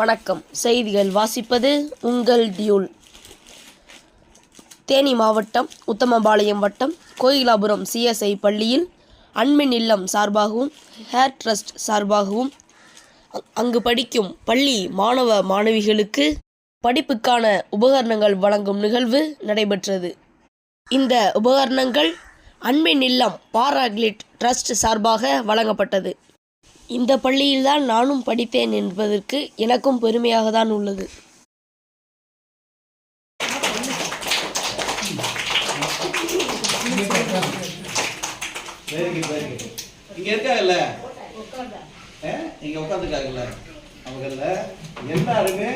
வணக்கம். செய்திகள் வாசிப்பது உங்கள் டியூல். தேனி மாவட்டம் உத்தமபாளையம் வட்டம் கோயிலாபுரம் சிஎஸ்ஐ பள்ளியில் அன்பின் இல்லம் சார்பாகவும் ஹேர் ட்ரஸ்ட் சார்பாகவும் அங்கு படிக்கும் பள்ளி மாணவ மாணவிகளுக்கு படிப்புக்கான உபகரணங்கள் வழங்கும் நிகழ்வு நடைபெற்றது. இந்த உபகரணங்கள் அன்பின் இல்லம் பாராக்லிட் ட்ரஸ்ட் சார்பாக வழங்கப்பட்டது. இந்த பள்ளியில்தான் நானும் படித்தேன் என்பதற்கு எனக்கும் பெருமையாக தான் உள்ளது இங்க இருக்காங்கல்ல? இங்க உட்காந்துருக்காங்கல்ல அவங்கள எல்லாருமே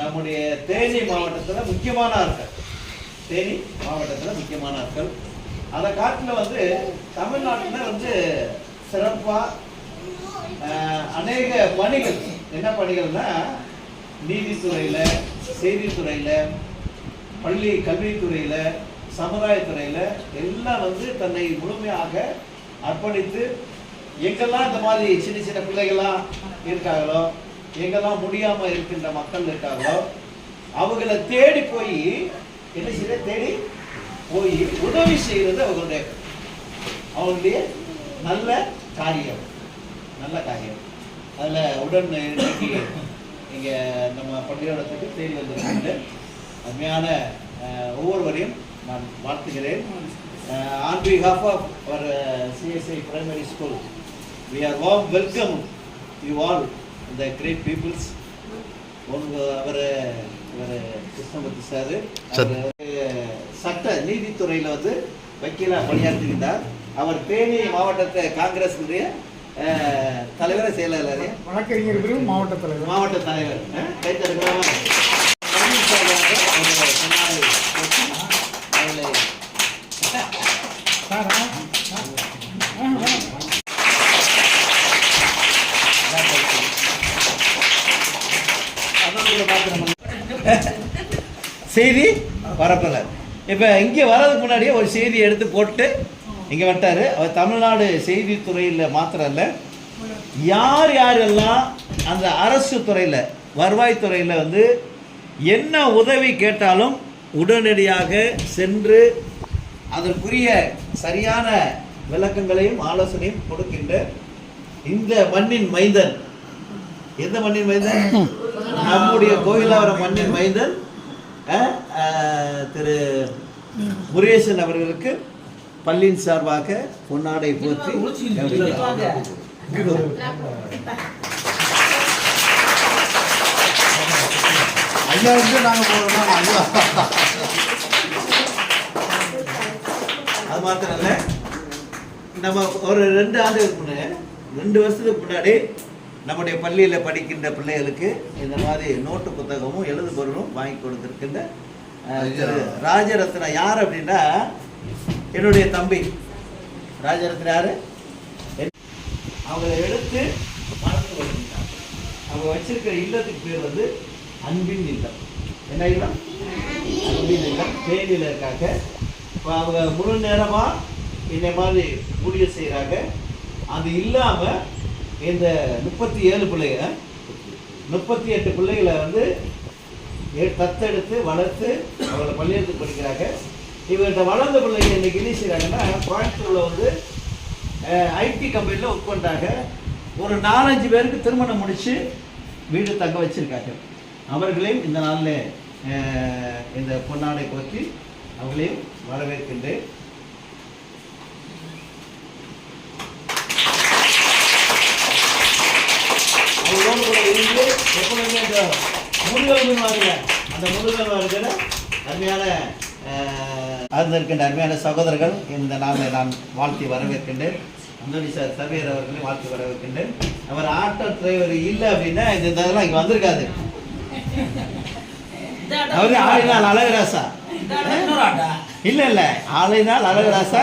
நம்முடைய தேனி மாவட்டத்தில் முக்கியமான ஆட்கள். தேனி மாவட்டத்தில் முக்கியமான ஆட்கள். அதை காட்டில் வந்து தமிழ்நாட்டில் வந்து சிறப்பாக அநேக பணிகள். என்ன பணிகள்னா நீதித்துறையில் செய்தித்துறையில் பள்ளி கல்வித்துறையில் சமுதாயத்துறையில எல்லாம் வந்து தன்னை முழுமையாக அர்ப்பணித்து எங்கெல்லாம் இந்த மாதிரி சின்ன சின்ன பிள்ளைகள்லாம் இருக்காங்களோ எங்கெல்லாம் முடியாமல் இருக்கின்ற மக்கள் இருக்காங்களோ அவங்கள தேடி போய் என்ன செய்ய தேடி போய் உதவி செய்கிறது அவங்களுடைய அவங்களுடைய நல்ல காரியம். நல்ல காரியம் அதுல உடன் இன்னைக்கு இங்க நம்ம பள்ளியோடத்துக்கு தேடி வந்திருக்காங்க அருமையான ஒவ்வொருவரையும் நான் வாழ்த்துகிறேன். On behalf of our CSI primary school we are warm welcome you all the great peoples உங்க அவர் இவர் கிருஷ்ணமூர்த்தி சார் சட்ட நீதித்துறையில வந்து வக்கீலா பணியாற்றுகின்றார். அவர் தேனி மாவட்டத்தை காங்கிரஸுடைய அஹ், தலைவரை செயலாளர் வழக்கறிஞர் பிரிவு மாவட்ட தலைவர் மாவட்ட தலைவர் அஹ், கை தட்டுகிறோமா? பழனிசாமி அவர்கள் ஒரு சொன்னாரு. அவர்களை சார் ஆ, ஆ, ஆ, செய்தி பரப்பல இப்போ இங்கே வர்றதுக்கு முன்னாடியே ஒரு செய்தி எடுத்து போட்டு இங்கே வந்துட்டாரு. அவர் தமிழ்நாடு செய்தித்துறையில் மாத்திரம் இல்லை யார் யாரெல்லாம் அந்த அரசு துறையில் வருவாய்த்துறையில் வந்து என்ன உதவி கேட்டாலும் உடனடியாக சென்று அதற்குரிய சரியான விளக்கங்களையும் ஆலோசனையும் கொடுக்கின்ற இந்த மண்ணின் மைந்தன். எந்த மண்ணின் மைந்தன்? நம்முடைய கோயிலாவர மண்ணின் மைந்தன் திரு முருகேசன் அவர்களுக்கு பள்ளியின் சார்பாக பொன்னாடை போற்றி ஐயா வந்து நாங்கள் போகிறோம் ஐயா. அது மாத்திரம் இல்ல நம்ம ஒரு ரெண்டு ஆண்டுகளுக்கு முன்னாடி ரெண்டு வருஷத்துக்கு முன்னாடி நம்முடைய பள்ளியில் படிக்கின்ற பிள்ளைகளுக்கு இந்த மாதிரி நோட்டு புத்தகமும் எழுது பொருளும் வாங்கி கொடுத்துருக்கின்ற ராஜரத்னா யார் அப்படின்னா என்னுடைய தம்பி. ராஜரத்னா யாரு? என்- அவங்கள எடுத்து வளர்த்து வருகின்றார் அவங்க வச்சிருக்கிற இல்லத்துக்கு பேர் வந்து அன்பின் இல்லம். என்ன இல்லம்? அன்பின் இல்லம். தேனியில் இருக்காங்க. இப்போ அவங்க முழு நேரமாக இந்த மாதிரி ஊழியர் செய்கிறாங்க அது இல்லாமல் இந்த முப்பத்தி ஏழு பிள்ளைங்க முப்பத்தி எட்டு பிள்ளைகளை வந்து எ- தத்தெடுத்து வளர்த்து அவங்களை பள்ளியெடுத்து படிக்கிறாங்க. இவர்கிட்ட வளர்ந்த பிள்ளைங்க இன்றைக்கி என்ன செய்கிறாங்கன்னா கோயம்புத்தூரில் வந்து ஐடி கம்பெனியில் ஒர்க் பண்ணுறாங்க ஒரு நாலஞ்சு பேருக்கு திருமணம் முடித்து வீடு தங்க வச்சிருக்காங்க. அவர்களையும் இந்த நாளில் இந்த பொன்னாடை போற்றி அவர்களையும் வரவேற்கின்றேன். அவங்களோடு கூட இருந்து எப்பொழுதுமே இந்த முருகல் மீன்வாருங்க அந்த முருகன் வருகிற அருமையான அது இருக்கின்ற அருமையான சகோதரர்கள் இந்த நாளில் நான் வாழ்த்தி வரவேற்கின்றேன். அந்தோனி சார் சர்வேர் அவர்களை வாழ்த்தி வரவேற்கின்றேன். அவர் ஆட்டோ டிரைவர் இல்லை அப்படின்னா இந்த இதெல்லாம் இங்கே வந்திருக்காது. அவரு ஆளினால் அழகராசா? இல்ல இல்ல. ஆளினால் அழகராசா?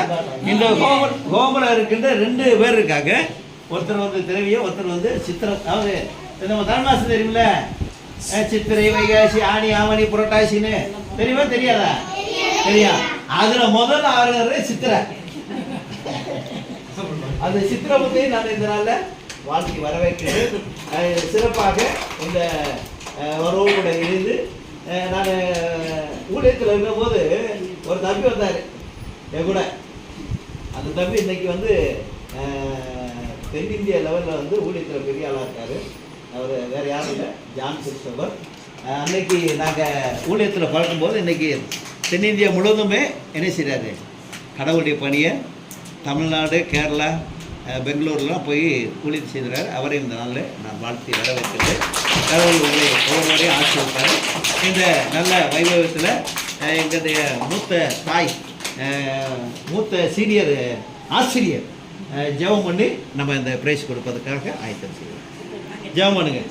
இந்த கோபுர கோபுரம் இருக்கின்ற ரெண்டு பேர் இருக்காங்க. ஒருத்தர் வந்து திரவிய ஒருத்தர் வந்து சித்திரம். அதாவது நம்ம தமிழ் மாசம் தெரியுமில்ல சித்திரை வைகாசி ஆனி ஆவணி புரட்டாசின்னு. தெரியுமா தெரியாதா? சரியா? அதுல முதல்ல ஆறுறது சித்திரை. அந்த சித்திரபுத்தை நான் இந்த நாள்ல வாழ்க்கை வரவேற்கிறேன் சிறப்பாக இந்த அஹ், கூட இருந்து நான் ஊழியத்தில் இருக்கும்போது ஒரு தம்பி வந்தார். என் கூட. அந்த தம்பி இன்னைக்கு வந்து தென்னிந்திய லெவலில் வந்து ஊழியத்தில் பெரிய ஆளாக இருக்காரு. அவர் வேறு யாரும் இல்லை. John Christopher. அன்னைக்கு நாங்கள் ஊழியத்தில் பார்க்கும்போது இன்னைக்கு தென்னிந்தியா முழுவதுமே என்ன செய்கிறாரு கடவுளுடைய பணியை தமிழ்நாடு கேரளா பெங்களூர்லாம் போய் கூலி செய்கிறார். அவரை இந்த நாளில் நான் வாழ்த்தி வரவேற்கிறேன். கடவுள் உங்களை ஒவ்வொருவரையும் ஆசிர்வதிப்பார். இந்த நல்ல வைபவத்தில் எங்களுடைய மூத்த தாய் மூத்த சீனியர் ஆசிரியர் ஜெபம் பண்ணி நம்ம இந்த பிரைஸ் கொடுப்பதற்காக ஆயத்தம் செய்வோம் ஜெபம் பண்ணுங்க.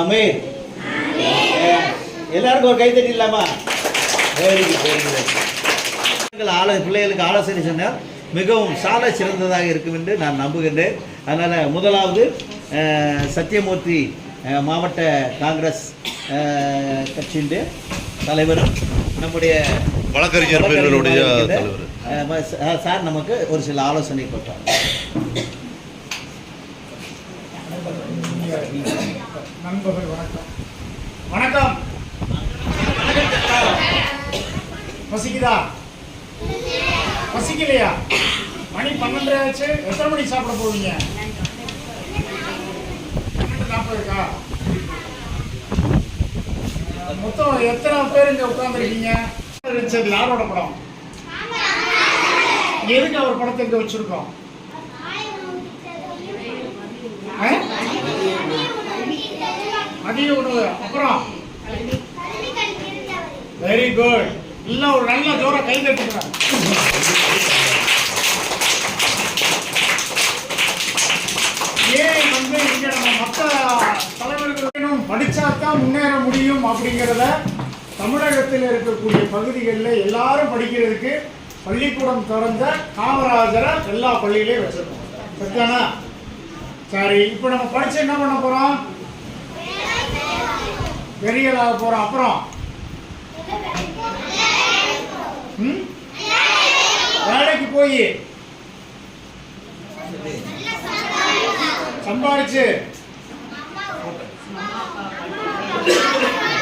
ஆமே எல்லாருக்கும் ஒரு கைத்தட்டி இல்லாமா வெரி குட் வெரி குட் ஆலோ பிள்ளைகளுக்கு ஆலோசனை சொன்னார் மிகவும் சால சிறந்ததாக இருக்கும் என்று நான் நம்புகின்றேன். அதனால் முதலாவது சத்யமூர்த்தி மாவட்ட காங்கிரஸ் கட்சியின் தலைவரும் நம்முடைய வழக்கறிஞர் சார் நமக்கு ஒரு சில ஆலோசனை கொடுத்தார். நண்பர்கள் வணக்கம். வணக்கம். பசிக்குதா? பசிக்கலையா? மணி பன்னெண்டரை ஆச்சு. எத்தனை மணிக்கு சாப்பிட போவீங்க? பன்னெண்டு நாற்பதுக்கா? மொத்தம் எத்தனை பேர் இங்க உட்காந்துருக்கீங்க சரி யாரோட படம்? எதுக்கு அவர் படத்தை இங்க வச்சிருக்கோம் ஆ? மதிய உணவு அப்புறம். வெரி குட் எல்லாம் ஒரு நல்ல ஜோர கை தட்டுங்க. ஏன் வந்து இங்க நம்ம மற்ற தலைவர்களும் வேணும்? படிச்சாதான் முன்னேற முடியும் அப்படிங்கிறத தமிழகத்தில் இருக்கக்கூடிய பகுதிகளில் எல்லாரும் படிக்கிறதுக்கு பள்ளிக்கூடம் திறந்த காமராஜரை எல்லா பள்ளியிலையும் வச்சிருக்கோம். சரிதானா? சரி இப்போ நம்ம படிச்சு என்ன பண்ண போகிறோம் வெறியல் ஆக போகிறோம் அப்புறம். ம்? வேலைக்கு போய். சம்பாதிச்சு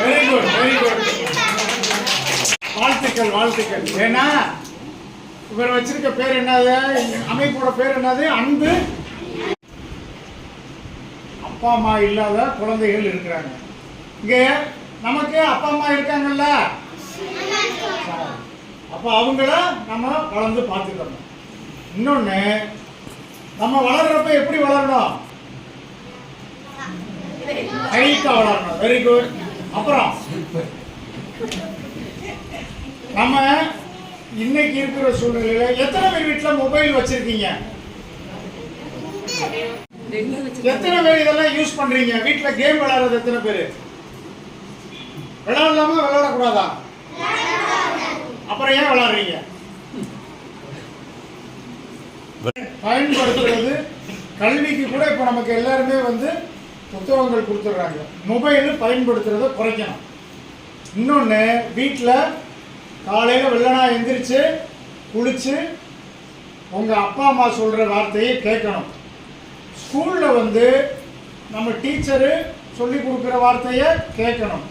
வெரி குட் வெரி குட் வாழ்த்துக்கள் வாழ்த்துக்கள். ஏன்னா இவர் வச்சிருக்க பேர் என்னது? அமைப்போட பேர் என்னது? அன்பு. அப்பா அம்மா இல்லாத குழந்தைகள் இருக்கிறாங்க. இங்க நமக்கு அப்பா அம்மா இருக்காங்கல்ல? அப்ப அவங்கள நம்ம வளர்ந்து பார்த்துக்கணும். இன்னொன்னு நம்ம வளர்றப்ப எப்படி வளரணும்? ஹைட்டா வளரணும். வெரி குட் அப்புறம் நம்ம இன்னைக்கு இருக்கிற சூழ்நிலையில எத்தனை பேர் வீட்டுல மொபைல் வச்சிருக்கீங்க? எத்தனை பேர் இதெல்லாம் யூஸ் பண்றீங்க? வீட்ல கேம் விளையாடுறது எத்தனை பேர்? விளையாடலாமா? விளையாடக்கூடாதா? அப்புறம் ஏன் விளையாடுறீங்க? பயன்படுத்துறது கல்விக்கு கூட இப்போ நமக்கு எல்லாருமே வந்து புத்தகங்கள் கொடுத்துட்றாங்க. மொபைலு பயன்படுத்துறத குறைக்கணும். இன்னொன்று வீட்டில் காலையில் வெள்ளனா எந்திரிச்சு குளிச்சு உங்கள் அப்பா அம்மா சொல்கிற வார்த்தையை கேட்கணும். ஸ்கூலில் வந்து நம்ம டீச்சரு சொல்லி கொடுக்குற வார்த்தையை கேட்கணும்.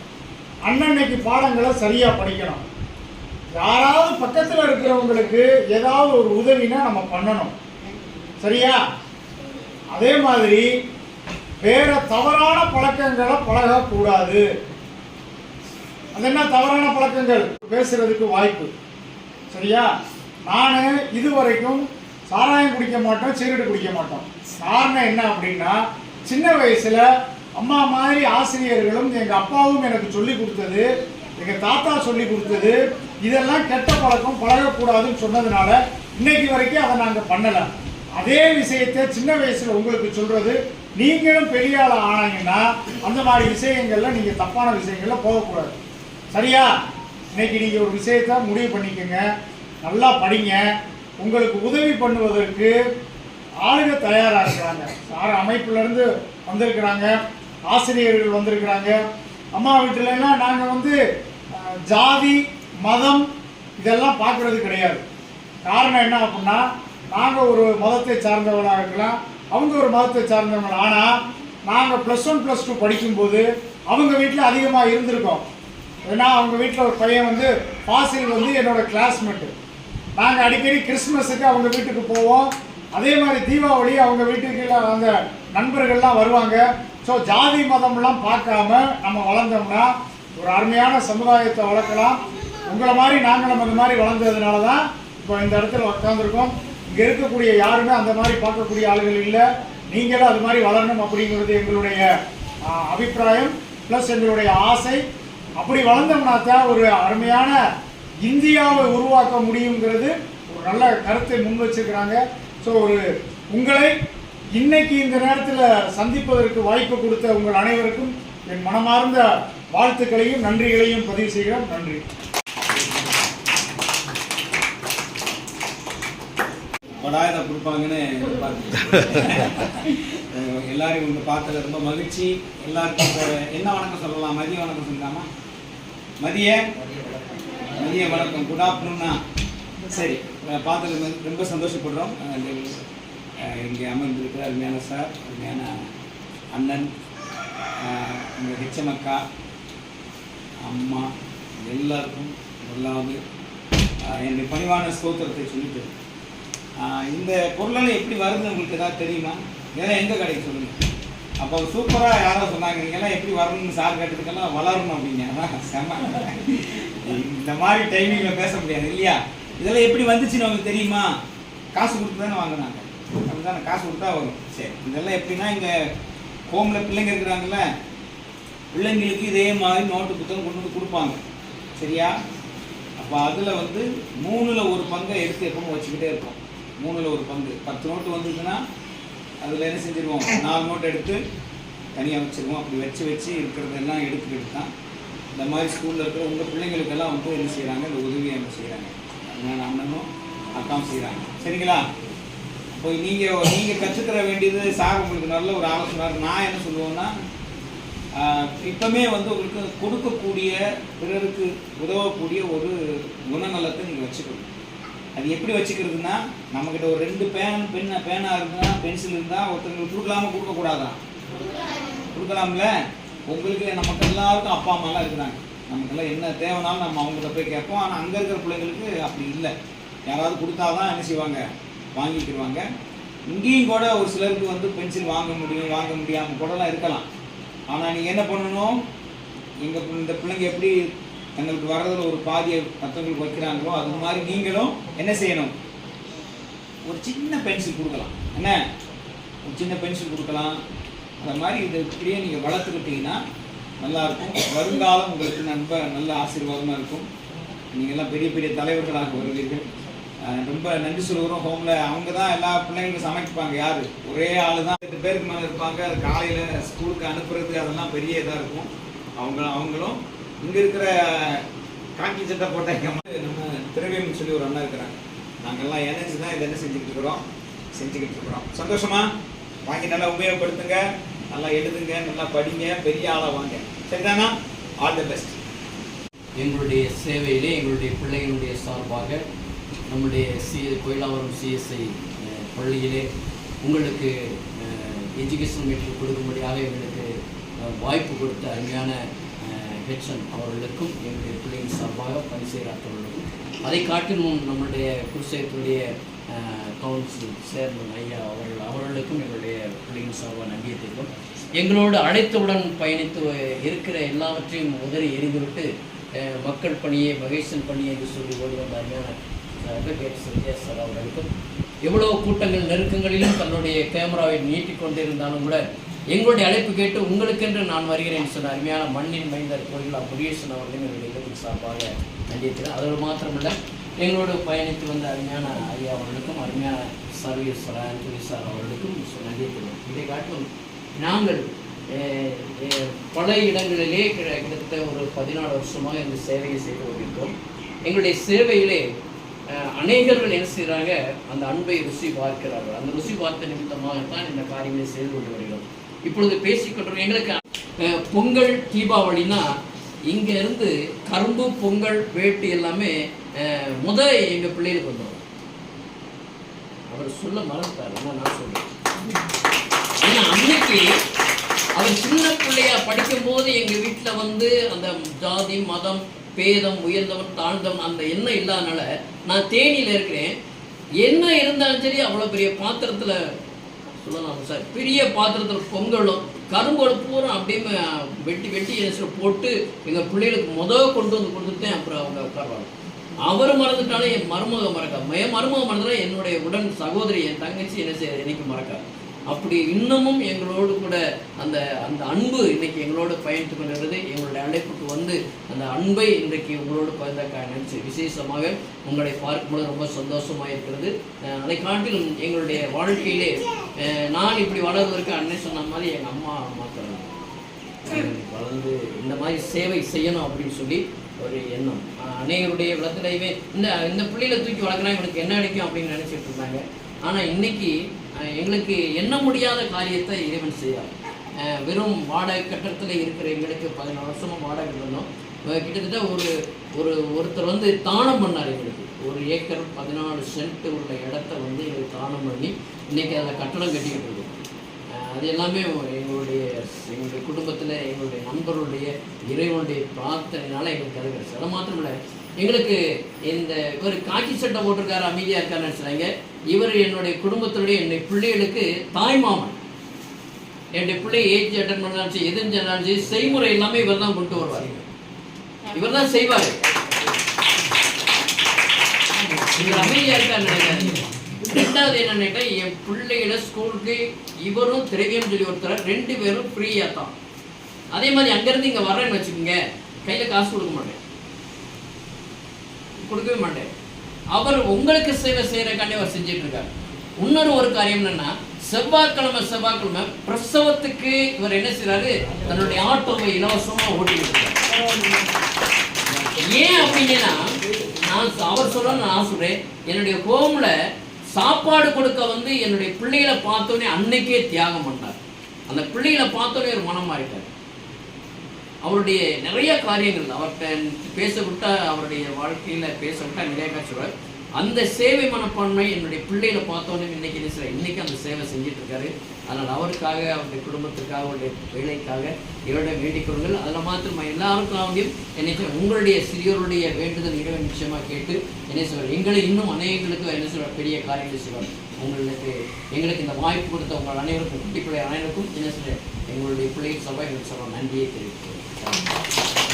அன்னன்னைக்கு பாடங்களை சரியாக படிக்கணும். யாராவது பக்கத்தில் இருக்கிறவங்களுக்கு ஏதாவது ஒரு உதவினா நம்ம பண்ணணும். சரியா? அதே மாதிரி வேற தவறான பழக்கங்களை பழகக்கூடாது. அது என்ன தவறான பழக்கங்கள்? பேசுறதுக்கு வாய்ப்பு. சரியா? நான் இதுவரைக்கும் சாராயம் குடிக்க மாட்டோம் சீரடு குடிக்க மாட்டோம். காரணம் என்ன அப்படின்னா சின்ன வயசுல அம்மா மாதிரி ஆசிரியர்களும் எங்கள் அப்பாவும் எனக்கு சொல்லி கொடுத்தது எங்கள் தாத்தா சொல்லி கொடுத்தது. இதெல்லாம் கெட்ட பழக்கம் பழகக்கூடாதுன்னு சொன்னதுனால இன்னைக்கு வரைக்கும் அதை நாங்கள் பண்ணலை. அதே விஷயத்தை சின்ன வயசில் உங்களுக்கு சொல்கிறது நீங்களும் பெரிய ஆள் ஆனாங்கன்னா அந்த மாதிரி விஷயங்கள்ல நீங்கள் தப்பான விஷயங்கள்ல போகக்கூடாது. சரியா? இன்னைக்கு நீங்கள் ஒரு விஷயத்த முடிவு பண்ணிக்கோங்க நல்லா படிங்க. உங்களுக்கு உதவி பண்ணுவதற்கு ஆளுங்க தயாராக இருக்கிறாங்க. சார் அமைப்புலேருந்து வந்திருக்கிறாங்க. ஆசிரியர்கள் வந்திருக்கிறாங்க. அம்மா வீட்டிலலாம் நாங்கள் வந்து ஜாதி மதம் இதெல்லாம் பார்க்குறது கிடையாது. காரணம் என்ன அப்படின்னா நாங்கள் ஒரு மதத்தை சார்ந்தவனாக இருக்கலாம். அவங்க ஒரு மதத்தை சார்ந்தவங்க. ஆனால் நாங்கள் ப்ளஸ் ஒன் ப்ளஸ் டூ படிக்கும்போது அவங்க வீட்டில் அதிகமாக இருந்திருக்கோம். ஏன்னா அவங்க வீட்டில் ஒரு பையன் வந்து பாசில் வந்து என்னோடய கிளாஸ்மேட்டு நாங்கள் அடிக்கடி கிறிஸ்மஸுக்கு அவங்க வீட்டுக்கு போவோம். அதே மாதிரி தீபாவளி அவங்க வீட்டுக்கு அந்த நண்பர்கள்லாம் வருவாங்க. ஸோ ஜாதி மதம்லாம் பார்க்காம நம்ம வளர்ந்தோம்னா ஒரு அருமையான சமுதாயத்தை வளர்க்கலாம். உங்களை மாதிரி நாங்களும் அந்த மாதிரி வளர்ந்ததுனால தான் இப்போ இந்த இடத்துல உட்காந்துருக்கோம் இங்கே இருக்கக்கூடிய யாருமே அந்த மாதிரி பார்க்கக்கூடிய ஆளுகள் இல்லை. நீங்களும் அது மாதிரி வளரணும் அப்படிங்கிறது எங்களுடைய அபிப்பிராயம் ப்ளஸ் எங்களுடைய ஆசை. அப்படி வளர்ந்தோம்னா தான் ஒரு அருமையான இந்தியாவை உருவாக்க முடியுங்கிறது ஒரு நல்ல கருத்தை முன் வச்சிருக்கிறாங்க. ஸோ ஒரு உங்களை இன்னைக்கு இந்த நேரத்தில் சந்திப்பதற்கு வாய்ப்பு கொடுத்த உங்கள் அனைவருக்கும் என் மனமார்ந்த வாழ்த்துக்களையும் நன்றிகளையும் பதிவு செய்கிறோம் நன்றி. படாயதை கொடுப்பாங்கன்னு எதிர்பார்த்தேன். அஹ் எல்லாரையும் வந்து பார்த்தது ரொம்ப மகிழ்ச்சி. எல்லாருக்கும் என்ன வணக்கம் சொல்லலாம்? மதிய வணக்கம் சொல்லலாமா? மதிய? மதிய வணக்கம். குட் ஆஃப்டர்நூன்னா சரி பார்த்தது ரொம்ப சந்தோஷப்படுறோம். இங்கே அமர்ந்திருக்கிற அருமையான சார் அருமையான அண்ணன் எங்கள் ஹெச்எம் அக்கா அம்மா எல்லாருக்கும் முதலாவது என்னுடைய பணிவான ஸ்தோத்திரத்தை சொல்லிட்டு. இந்த பொருளெல்லாம் எப்படி வருதுன்னு உங்களுக்கு ஏதாவது தெரியுமா? இதெல்லாம் எங்கே கிடைக்கும் சொல்லுங்க. அப்போ சூப்பராக யாரோ சொன்னாங்க நீங்கள்லாம் எப்படி வரணும்னு சார் கேட்டதுக்கெல்லாம் வளரணும் அப்படிங்க அதான் செம. இந்த மாதிரி டைமிங்கில் பேச முடியாது இல்லையா? இதெல்லாம் எப்படி வந்துச்சுன்னு உங்களுக்கு தெரியுமா? காசு கொடுத்து தானே வாங்கினாங்க. அப்படிதானே காசு கொடுத்தா வரும். சரி இதெல்லாம் எப்படின்னா இங்கே ஹோமில் பிள்ளைங்க இருக்கிறாங்கல்ல பிள்ளைங்களுக்கு இதே மாதிரி நோட்டு புத்தகம் கொண்டு வந்து கொடுப்பாங்க. சரியா? அப்போ அதில் வந்து மூணில் ஒரு பங்கை எடுத்து எப்பவும் வச்சுக்கிட்டே இருப்போம். மூணில் ஒரு பங்கு. பத்து நோட்டு வந்ததுன்னா அதில் என்ன செஞ்சுருவோம்? நாலு நோட்டு எடுத்து தனியாக வச்சுருவோம். அப்படி வச்சு வச்சு இருக்கிறதெல்லாம் எடுத்துக்கிட்டு தான் இந்த மாதிரி ஸ்கூலில் இருக்கிற உங்கள் பிள்ளைங்களுக்கெல்லாம் வந்து என்ன செய்கிறாங்க இந்த உதவியை என்ன செய்கிறாங்க அதனால் அண்ணனும் அக்காவும் செய்கிறாங்க சரிங்களா? இப்போ நீங்கள் நீங்கள் கற்றுத்தர வேண்டியது சார் உங்களுக்கு நல்ல ஒரு ஆலோசனை. நான் என்ன சொல்லுவேன்னா ஆஹ் இப்பமே வந்து உங்களுக்கு கொடுக்கக்கூடிய பிறருக்கு உதவக்கூடிய ஒரு குணநலத்தை நீங்கள் வச்சுக்கணும். அது எப்படி வச்சுக்கிறதுனா நம்மக்கிட்ட ஒரு ரெண்டு பேன் பென் பேனா இருந்தா பென்சில் இருந்தால் ஒருத்தங்களுக்கு கொடுக்கலாமா கொடுக்கக்கூடாதான் கொடுக்கலாம்ல? உங்களுக்கு நமக்கு எல்லாருக்கும் அப்பா அம்மாலாம் இருக்கிறாங்க. நமக்கெல்லாம் என்ன தேவைனாலும் நம்ம அவங்கள்ட்ட போய் கேட்போம். ஆனால் அங்கே இருக்கிற பிள்ளைங்களுக்கு அப்படி இல்லை. யாராவது கொடுத்தாதான் என்ன செய்வாங்க? வாங்கிக்கிடுவாங்க இங்கேயும் கூட ஒரு சிலருக்கு வந்து பென்சில் வாங்க முடியும் வாங்க முடியாமல் கூடலாம் இருக்கலாம். ஆனால் நீங்கள் என்ன பண்ணணும்? எங்கள் இந்த பிள்ளைங்க எப்படி தங்களுக்கு வர்றதில் ஒரு பாதியை மற்றவங்களுக்கு வைக்கிறாங்களோ அது மாதிரி நீங்களும் என்ன செய்யணும்? ஒரு சின்ன பென்சில் கொடுக்கலாம். என்ன? ஒரு சின்ன பென்சில் கொடுக்கலாம். அந்த மாதிரி இதை இப்படியே நீங்கள் வளர்த்துக்கிட்டீங்கன்னா நல்லாயிருக்கும் வருங்காலம் உங்களுக்கு நண்ப நல்ல ஆசீர்வாதமாக இருக்கும். நீங்கள்லாம் பெரிய பெரிய தலைவர்களாக வருவீர்கள். ரொம்ப நன்றி சொல்லுகிறோம். ஹோமில் அவங்க தான் எல்லா பிள்ளைங்களுக்கும் சமைப்பாங்க யார்? ஒரே ஆள் தான் எட்டு பேருக்கு மேலே இருப்பாங்க. அது காலையில் ஸ்கூலுக்கு அனுப்புறது அதெல்லாம் பெரிய இதாக இருக்கும். அவங்க அவங்களும் இங்கே இருக்கிற காக்கி சட்டை போட்டாங்க நம்ம திரவியம் சொல்லி ஒரு அண்ணா இருக்கிறாங்க. நாங்கள்லாம் எனர்ஜி தான் இதை என்ன செஞ்சுக்கிட்டு இருக்கிறோம். செஞ்சுக்கிட்டு இருக்கிறோம். சந்தோஷமா? வாங்கி நல்லா உபயோகப்படுத்துங்க. நல்லா எழுதுங்க நல்லா படிங்க. பெரிய ஆளாக வாங்க. சரிதானா? ஆல் தி பெஸ்ட் எங்களுடைய சேவையிலே எங்களுடைய பிள்ளைகளுடைய சார்பாக நம்முடைய சி கோயிலாவரம் சிஎஸ்ஐ பள்ளியிலே உங்களுக்கு எஜுகேஷன் மெட்டீரியல் கொடுக்கும்படியாக எங்களுக்கு வாய்ப்பு கொடுத்த அருமையான ஹெச்என் அவர்களுக்கும் எங்களுடைய பிள்ளைகள் சார்பாக பணி செய்கிற அத்தவர்களுக்கும் அதை காட்டிலும் நம்முடைய குருசேகத்துடைய கவுன்சில் சேர்மன் ஐயா அவர்கள் அவர்களுக்கும் எங்களுடைய பிள்ளைகள் சார்பாக நன்றியை எங்களோடு அழைத்தவுடன் பயணித்து இருக்கிற எல்லாவற்றையும் உதறி எறிந்துவிட்டு மக்கள் பணியை மகேசன் பணியை என்று சொல்லி ஓடி வந்த அருமையான அவர்களுக்கும் எவ்வளோ கூட்டங்கள் நெருக்கங்களிலும் தன்னுடைய கேமராவை நீட்டிக்கொண்டிருந்தாலும் கூட எங்களுடைய அழைப்பு கேட்டு உங்களுக்கென்று நான் வருகிறேன் சொன்ன அருமையான மண்ணின் மைந்தர் கோயிலா முருகேசன் அவர்களையும் எங்களுடைய இல்லத்தின் சார்பாக நன்றியிருக்கிறேன் அதோடு மாத்திரமல்ல எங்களோடு பயணித்து வந்த அருமையான ஐயா அவர்களுக்கும் அருமையான சர்வீஸ்வர சார் அவர்களுக்கும் நன்றியிருக்கிறோம் இதை காட்டும் நாங்கள் பல இடங்களிலே கிட்டத்தட்ட ஒரு பதினாலு வருஷமாக இந்த சேவையை செய்து வருகின்றோம் எங்களுடைய சேவையிலே அநேகர்கள் என்ன செய்கிறாங்க அந்த அன்பை ருசி பார்க்கிறார்கள். அந்த ருசி பார்த்த நிமித்தமாகத்தான் இந்த காரியங்களை செய்து கொண்டு வருகிறோம். இப்பொழுது பேசிக்கொண்டிருக்கோம் எங்களுக்கு பொங்கல் தீபாவளினா இங்க இருந்து கரும்பு பொங்கல் வேட்டு எல்லாமே முத எங்கள் பிள்ளைகளுக்கு வந்தவர் அவர் சொல்ல மறந்துட்டார். என்ன நான் சொல்றேன்? ஏன்னா அன்னைக்கு அவர் சின்ன பிள்ளையா படிக்கும் போது எங்க வீட்டுல வந்து அந்த ஜாதி மதம் பேதம் உயர்ந்தவன் தாழ்ந்தவன் அந்த எண்ணம் இல்லாதனால நான் தேனியில் இருக்கிறேன். என்ன இருந்தாலும் சரி அவ்வளோ பெரிய பாத்திரத்தில் சொல்லலாம் சார் பெரிய பாத்திரத்தில் பொங்கலும் கருங்கோல் பூரா அப்படியே வெட்டி வெட்டி என்ன போட்டு எங்கள் பிள்ளைகளுக்கு முதல் கொண்டு வந்து கொடுத்துட்டேன். அப்புறம் அவங்க உட்காருவாங்க. அவர் மறந்துட்டாலும் என் மருமக மறக்க என் மருமக மறந்துட்டா என்னுடைய உடன் சகோதரி என் தங்கச்சி என்ன செய்ய என்னைக்கு மறக்காது. அப்படி இன்னமும் எங்களோடு கூட அந்த அந்த அன்பு இன்னைக்கு எங்களோடு பயணித்து கொண்டிருக்கிறது. எங்களுடைய அழைப்புக்கு வந்து அந்த அன்பை இன்றைக்கு உங்களோடு பகிர்ந்த நினைச்சு விசேஷமாக உங்களை பார்க்கும்போது ரொம்ப சந்தோஷமாக இருக்கிறது. அதை காட்டிலும் எங்களுடைய வாழ்க்கையிலே நான் இப்படி வளர்வதற்கு அன்னை சொன்ன மாதிரி எங்கள் அம்மா மாத்திரம். வளர்ந்து இந்த மாதிரி சேவை செய்யணும் அப்படின்னு சொல்லி ஒரு எண்ணம். அநேகருடைய விளக்கலையுமே இந்த இந்த பிள்ளைகளை தூக்கி வளர்க்குறா இவனுக்கு என்ன அடிக்கும் அப்படின்னு நினைச்சிட்டு இருந்தாங்க. ஆனால் இன்னைக்கு எங்களுக்கு எண்ண முடியாத காரியத்தை இறைவன் செய்யார் வெறும் வாடகை கட்டடத்தில் இருக்கிற எங்களுக்கு பதினாறு வருஷமாக வாடகை இருந்தோம். கிட்டத்தட்ட ஒரு ஒரு ஒருத்தர் வந்து தானம் பண்ணார் எங்களுக்கு. ஒரு ஏக்கர் பதினாலு சென்ட் உள்ள இடத்த வந்து எங்களுக்கு தானம் பண்ணி இன்றைக்கி அதில் கட்டடம் கட்டிக்கிட்டு இருக்கோம் அது எல்லாமே எங்களுடைய எங்களுடைய குடும்பத்தில் எங்களுடைய நண்பர்களுடைய இறைவனுடைய பிரார்த்தனைனால எங்களுக்கு அது கிடைச்சது அது மாத்திரம் இல்லை எங்களுக்கு இந்த இவர் காக்கி சட்டை போட்டிருக்காரு அமைதியாக இருக்காருன்னு நினச்சாங்க இவர் என்னுடைய குடும்பத்தினுடைய என்னுடைய பிள்ளைகளுக்கு தாய்மாமன் என்னுடைய பிள்ளை ஏஜ் அட்டன் பண்ணாலும் எதுன்னு எது செய்முறை எல்லாமே இவர் தான் கொண்டு வருவார். இவர் தான் செய்வார். இவர் அமைதியாக இருக்காருன்னு நினைக்காதீங்க. ரெண்டாவது என்னன்னு கேட்டால் என் பிள்ளைகளை ஸ்கூலுக்கு இவரும் திரவியம் சொல்லி ஒருத்தர் ரெண்டு பேரும் ஃப்ரீயாக தான். அதே மாதிரி அங்கேருந்து இங்கே வரேன்னு வச்சுக்கோங்க கையில் காசு கொடுக்க மாட்டேன். கொடுக்கவே மாட்டேன். அவர் உங்களுக்கு சேவை செய்கிறக்காண்டி அவர் செஞ்சுட்டு இருக்காரு இன்னொரு ஒரு காரியம் என்னன்னா செவ்வாய்க்கிழமை செவ்வாய்க்கிழமை பிரசவத்துக்கு இவர் என்ன செய்கிறாரு தன்னுடைய ஆட்டோவை இலவசமா ஓட்டிட்டு ஏன் அப்படின்னா நான் அவர் சொல்ல நான் சொல்றேன். என்னுடைய ஹோம்ல சாப்பாடு கொடுக்க வந்து என்னுடைய பிள்ளைகளை பார்த்தோன்னே அன்னைக்கே தியாகம் பண்ணார். அந்த பிள்ளைகளை பார்த்தோன்னே ஒரு மனம் மாறிட்டார். அவருடைய நிறைய காரியங்கள் அவர்கிட்ட பேச விட்டா அவருடைய வாழ்க்கையில பேச விட்டா நிறைய காட்சி அந்த சேவை மனப்பான்மை என்னுடைய பிள்ளைகளை பார்த்தோன்னே இன்னைக்கு என்ன செய்றாரு? இன்னைக்கு அந்த சேவை செஞ்சுட்டு இருக்காரு அதனால் அவருக்காக அவருடைய குடும்பத்துக்காக அவருடைய வேலைக்காக இவருடைய வேண்டிக் கொள்ளுங்கள் அதில் மாத்திரம் எல்லாருக்காகவும் என்ன உங்களுடைய சிறியோருடைய வேண்டுதல் இறைவன் நிச்சயமாக கேட்டு என்ன சொல்வார் எங்களை இன்னும் அநேகங்களுக்கு என்ன செய்வார் பெரிய காரியங்கள் செய்வார் உங்களுக்கு எங்களுக்கு இந்த வாய்ப்பு கொடுத்த உங்கள் அனைவருக்கும் குட்டி பிள்ளை அனைவருக்கும் என்ன செய்வார் எங்களுடைய பிள்ளையை சொல்வா எங்களுக்கு சொல்ல நன்றியை தெரிவிக்கிறேன்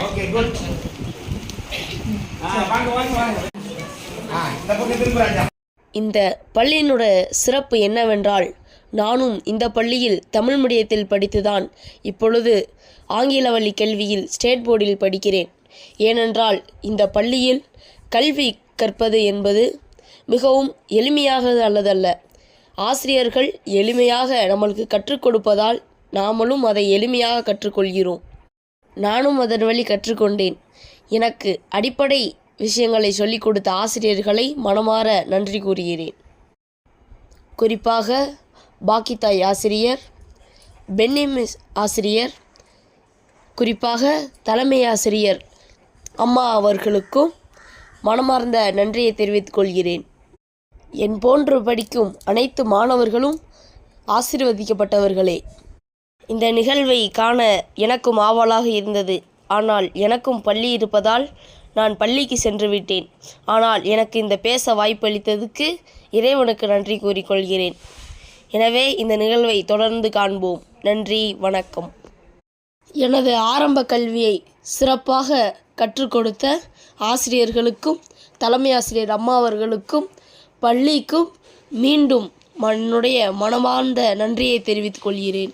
ஓகே குட் வாங்க வாங்க வாங்க ஆ இந்த பக்கம் இந்த பள்ளியினோட சிறப்பு என்னவென்றால் நானும் இந்த பள்ளியில் தமிழ் மீடியத்தில் படித்துதான். இப்பொழுது ஆங்கில வழி கல்வியில் ஸ்டேட் போர்டில் படிக்கிறேன். ஏனென்றால் இந்த பள்ளியில் கல்வி கற்பது என்பது மிகவும் எளிமையாக அல்லதல்ல. ஆசிரியர்கள் எளிமையாக நம்மளுக்கு கற்றுக் கொடுப்பதால் நாமளும் அதை எளிமையாக கற்றுக்கொள்கிறோம். நானும் அதன் வழி கற்றுக்கொண்டேன். எனக்கு அடிப்படை விஷயங்களை சொல்லிக் கொடுத்த ஆசிரியர்களை மனமாற நன்றி கூறுகிறேன். குறிப்பாக பாக்கித்தாய் ஆசிரியர் பென்னிமிஸ் ஆசிரியர் குறிப்பாக தலைமை ஆசிரியர் அம்மா அவர்களுக்கும் மனமார்ந்த நன்றியை தெரிவித்துக் கொள்கிறேன். என் போன்று படிக்கும் அனைத்து மாணவர்களும் ஆசிர்வதிக்கப்பட்டவர்களே. இந்த நிகழ்வை காண எனக்கும் ஆவலாக இருந்தது. ஆனால் எனக்கும் பள்ளி இருப்பதால் நான் பள்ளிக்கு சென்று விட்டேன் ஆனால் எனக்கு இந்த பேச வாய்ப்பளித்ததுக்கு இறைவனுக்கு நன்றி கூறிக்கொள்கிறேன். எனவே இந்த நிகழ்வை தொடர்ந்து காண்போம். நன்றி வணக்கம். எனது ஆரம்ப கல்வியை சிறப்பாக கற்றுக் கொடுத்த ஆசிரியர்களுக்கும் தலைமை ஆசிரியர் அம்மா அவர்களுக்கும் பள்ளிக்கும் மீண்டும் என்னுடைய மனமார்ந்த நன்றியை தெரிவித்துக் கொள்கிறேன்.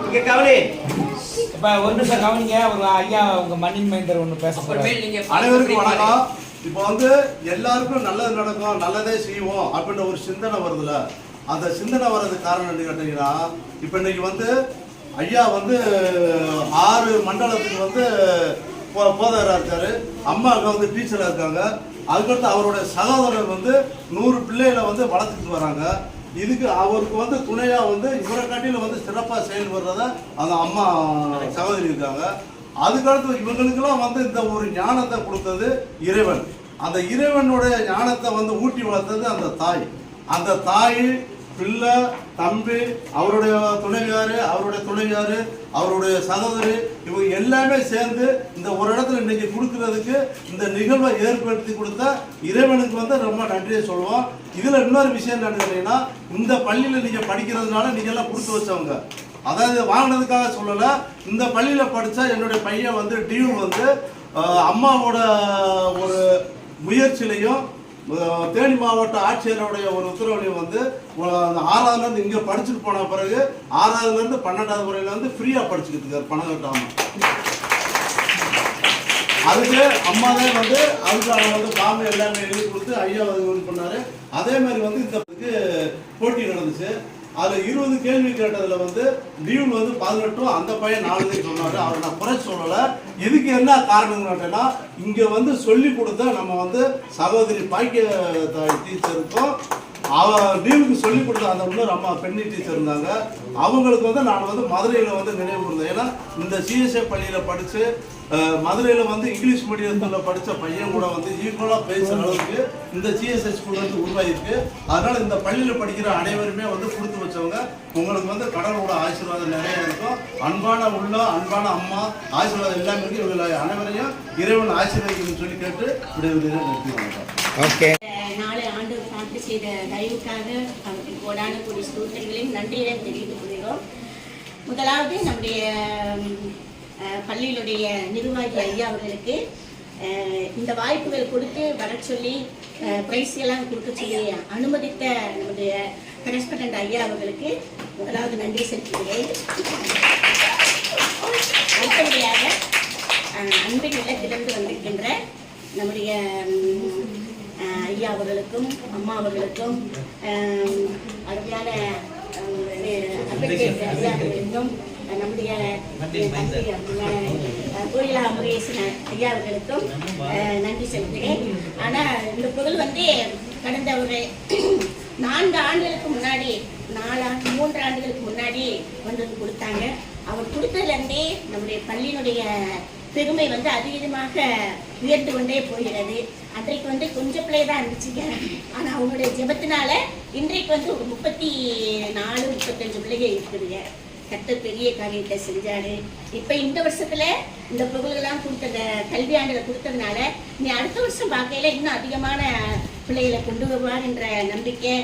இங்க கவனி. இப்ப ஒரு நிமிஷம் கவனிங்க ஒரு ஐயா உங்க மண்ணின் மைந்தர் ஒண்ணு பேச அனைவருக்கும் வணக்கம். இப்போ வந்து எல்லாருக்கும் நல்லது நடக்கும் நல்லதே செய்வோம் அப்படின்ற ஒரு சிந்தனை வருதுல அந்த சிந்தனை வர்றதுக்கு காரணம் என்ன கேட்டீங்கன்னா இப்போ இன்னைக்கு வந்து ஐயா வந்து ஆறு மண்டலத்துக்கு வந்து போ- போதகரா இருக்காரு. அம்மா அங்க வந்து டீச்சரா இருக்காங்க. அதுக்கடுத்து அவருடைய சகோதரர் வந்து நூறு பிள்ளைகளை வந்து வளர்த்துட்டு வராங்க. இதுக்கு அவருக்கு வந்து துணையா வந்து இவரை காட்டில வந்து சிறப்பா செயல்படுறத அந்த அம்மா சகோதரி இருக்காங்க. அதுக்கடுத்து இவங்களுக்கெல்லாம் வந்து இந்த ஒரு ஞானத்தை கொடுத்தது இறைவன். அந்த இறைவனுடைய ஞானத்தை வந்து ஊட்டி வளர்த்தது அந்த தாய். அந்த தாய் பிள்ளை தம்பி அவருடைய துணைவியார் அவருடைய துணைவியார் அவருடைய சகோதரி இவங்க எல்லாமே சேர்ந்து இந்த ஒரு இடத்துல இன்னைக்கு கொடுக்கறதுக்கு இந்த நிகழ்வை ஏற்படுத்தி கொடுத்த இறைவனுக்கு வந்து ரொம்ப நன்றியை சொல்லுவோம். இதில் இன்னொரு விஷயம் என்னன்னு கேட்டீங்கன்னா இந்த பள்ளியில் நீங்கள் படிக்கிறதுனால நீங்கள்லாம் கொடுத்து வச்சவங்க. அதாவது வாங்கினதுக்காக சொல்லலை இந்த பள்ளியில் படித்தா என்னுடைய பையன் வந்து டியூ வந்து அம்மாவோட ஒரு முயற்சியிலையும் தேனி மாவட்ட ஆட்சியருடைய ஒரு உத்தரவுலையும் வந்து ஆறாவதுலேருந்து இங்கே படிச்சுட்டு போன பிறகு ஆறாவதுலேருந்து பன்னெண்டாவது முறையில் வந்து ஃப்ரீயாக படிச்சுக்கிட்டு இருக்காரு பணம் கட்டாமல் அதுக்கு அம்மா தான் வந்து அதுக்கு அவங்க வந்து பாம்பு எல்லாமே எழுதி கொடுத்து ஐயா வந்து இது பண்ணாரு. அதே மாதிரி வந்து இந்த போட்டி நடந்துச்சு. அதுல இருபது கேள்வி கேட்டதுல வந்து டியூல் வந்து பதினெட்டும் அந்த பையன் நாலுன்னு சொன்னாரு. அவர் நான் குறை சொல்லல. இதுக்கு என்ன காரணம் கேட்டேன்னா இங்க வந்து சொல்லி கொடுத்த நம்ம வந்து சகோதரி பாக்கிய டீச்சருக்கும் அவ லீவுக்கு சொல்லி கொடுத்த அந்த இன்னொரு அம்மா பெண்ணி டீச்சர் இருந்தாங்க. அவங்களுக்கு வந்து நான் வந்து மதுரையில் வந்து நினைவு கூர்ந்தேன். ஏன்னா இந்த சிஎஸ்ஏ பள்ளியில் படித்து மதுரையில் வந்து இங்கிலீஷ் மீடியத்தில் படித்த பையன் கூட வந்து ஈக்குவலாக பேசுகிற அளவுக்கு இந்த சிஎஸ்ஐ ஸ்கூல் வந்து உருவாகிருக்கு அதனால் இந்த பள்ளியில் படிக்கிற அனைவருமே வந்து கொடுத்து வச்சவங்க. உங்களுக்கு வந்து கடவுளோட ஆசீர்வாதம் நிறைய இருக்கும். அன்பான உள்ளம் அன்பான அம்மா ஆசீர்வாதம் எல்லாமே இருக்கு. இவங்களை அனைவரையும் இறைவன் ஆசீர்வதிக்கணும்னு சொல்லி கேட்டு விடைபெறுகிறேன். நிறுத்தி ஓகே. நாலு ஆண்டு காத்து செய்த தயவுக்காக கோடான கூடிய ஸ்தோத்திரங்களையும் நன்றியையும் தெரிவித்துக் கொள்கிறோம். முதலாவது நம்முடைய பள்ளியினுடைய நிர்வாகி ஐயா அவர்களுக்கு அஹ், இந்த வாய்ப்புகள் கொடுத்து வர சொல்லி பிரைஸ் எல்லாம் கொடுக்க சொல்லி அனுமதித்த நம்முடைய கரஸ்பண்டன்ட் ஐயா அவர்களுக்கு முதலாவது நன்றி செலுத்துகிறேன் அடுத்தபடியாக அன்பின் இல்லத்திலிருந்து வந்திருக்கின்ற நம்முடைய அஹ், ஐயா அவர்களுக்கும் அம்மா அவர்களுக்கும் அருமையான அன்பு ஐயா அவர்களுக்கும் நம்முடைய கோயிலா முருகேசன் ஐயா அவர்களுக்கும் அஹ், நன்றி செலுத்துகிறேன். ஆனால் இந்த புகழ் வந்து கடந்த ஒரு நான்கு ஆண்டுகளுக்கு முன்னாடி நாலு ஆண்டு மூன்று ஆண்டுகளுக்கு முன்னாடி கொண்டு வந்து கொடுத்தாங்க. அவர் கொடுத்ததுலேருந்தே நம்முடைய பள்ளியினுடைய பெருமை வந்து அதிகமாக உயர்ந்து கொண்டே போகிறது. அன்றைக்கு வந்து கொஞ்சம் பிள்ளை தான் இருந்துச்சுங்க. ஆனால் அவங்களுடைய ஜெபத்தினால இன்றைக்கு வந்து ஒரு முப்பத்தி நாலு முப்பத்தஞ்சு பிள்ளைங்க இருக்குதுங்க. கத்த பெரிய காரியத்தை செஞ்சாரு. இப்ப இந்த வருஷத்துல இந்த பொருள்கள்லாம் கொடுத்த கல்வியாண்டுல கொடுத்ததுனால நீ அடுத்த வருஷம் பார்க்கையில இன்னும் அதிகமான பிள்ளைகளை கொண்டு வருவார்ன்ற நம்பிக்கை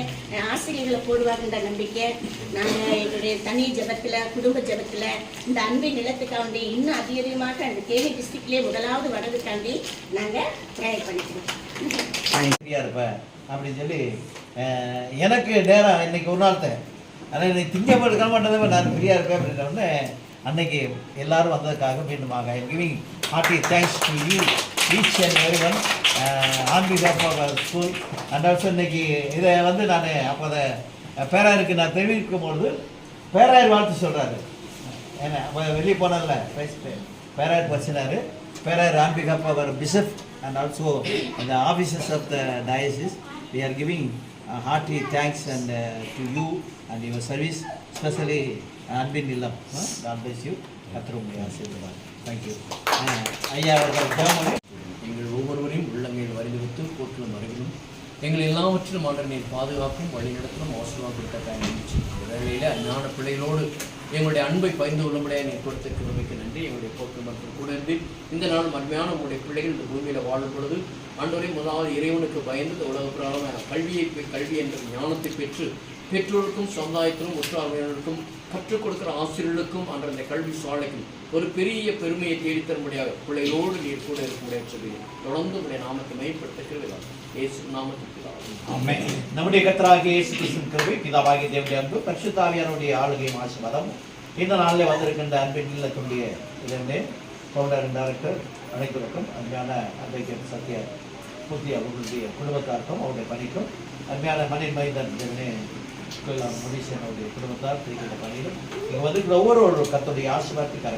ஆசிரியர்களை போடுவார்ன்ற நம்பிக்கை நாங்கள் எங்களுடைய தனி ஜெபத்துல குடும்ப ஜெபத்துல இந்த அன்பின் நிலத்துக்காண்டி இன்னும் அதிகமாக அந்த தேனி டிஸ்ட்ரிக்ட்லேயே முதலாவது வர்றதுக்காண்டி நாங்கள் ப்ரேயர் பண்ணிக்கிறோம். இருப்பேன் அப்படின்னு சொல்லி எனக்கு நேரம் இன்னைக்கு ஒரு நாள் தான் ஆனால் இன்னைக்கு எடுக்க மாட்டேன் நான் ஃப்ரீயாக இருப்பேன் அப்படின்ன உடனே அன்னைக்கு எல்லாரும் வந்ததுக்காக மீண்டுமாக I'm giving hearty thanks to you each and very one on school and also இன்னைக்கு இதை வந்து நான் அப்போ அதை பேராயருக்கு நான் தெரிவிக்கும் பொழுது பேராயர் வாழ்த்து சொல்கிறாரு ஏன்னா அப்போ வெளியே போனதில்ல ரைஸ் பேராயர் பசினார். பேராயர் on behalf our bishop and also இந்த officers of the diocese we are giving heartly thanks and to you and your service specially அன்பின் இல்லம் காட் பிளஸ் யூ கத்திர உங்களை ஆசீர்வாதம். தேங்க்யூ ஐயா அவர்கள் எங்கள் ஒவ்வொருவரையும் உள்ளங்கையில் வரைந்துவிட்டு போற்றிலும் மறைவிலும் எங்கள் எல்லாவற்றிலும் ஆண்டவர் நீர் பாதுகாப்பும் வழிநடத்தலும் ஆசீர்வாதத்தை பயணிச்சு இந்த வேளையில் அஞ்ஞான பிள்ளைகளோடு எங்களுடைய அன்பை பகிர்ந்து கொள்ளும்படியாக நீங்கள் கொடுத்த கிருபைக்கு நன்றி. எங்களுடைய போக்கு மற்றும் கூட இருந்து இந்த நாள் மண்மையான உங்களுடைய பிள்ளைகள் இந்த பூமியில் வாழும் பொழுது ஆண்டோரை முதலாவது இறைவனுக்கு பயந்து உலக பிரகாரமான கல்வியை கல்வி என்ற ஞானத்தை பெற்று பெற்றோருக்கும் சமுதாயத்திலும் உற்றார்களுக்கும் கற்றுக் கொடுக்கிற ஆசிரியர்களுக்கும் அன்ற அந்த கல்வி சாலைக்கும் ஒரு பெரிய பெருமையை தேடித்தரும்படியாக பிள்ளைகளோடு நீர் கூட இருக்கக்கூடிய சொல்லி தொடர்ந்து உடைய நாமத்தை மேம்படுத்துகிறீர்கள் இயேசு நாமத்திற்கு நம்முடைய கர்த்தராகிய இயேசு கிருஷ்ணன் கிருபை பிதாவாகிய தேவடைய அன்பு பரிசுத்தாவியானுடைய ஆளுகையும் ஆசிர்வாதம் இந்த நாளில் வந்திருக்கின்ற அன்பின் இல்லத்தினுடைய இதிலே பவுண்டர் டைரக்டர் அனைவருக்கும் அருமையான அன்றைக்கு சத்ய புத்தி அவர்களுடைய குடும்பத்தாருக்கும் அவருடைய பணிக்கும் அருமையான மணின் மைந்தன் இதனே முனீசன் அவருடைய குடும்பத்தார் திருக்கின்ற பணியிலும் இங்கே வந்திருக்கிற ஒவ்வொரு ஒரு கத்துடைய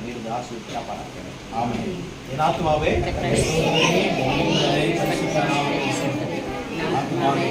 இருந்து ஆசீர்வதித்து காப்பாறாங்க ஆமாம் என் ஆத்மாவே ஆத்மாவே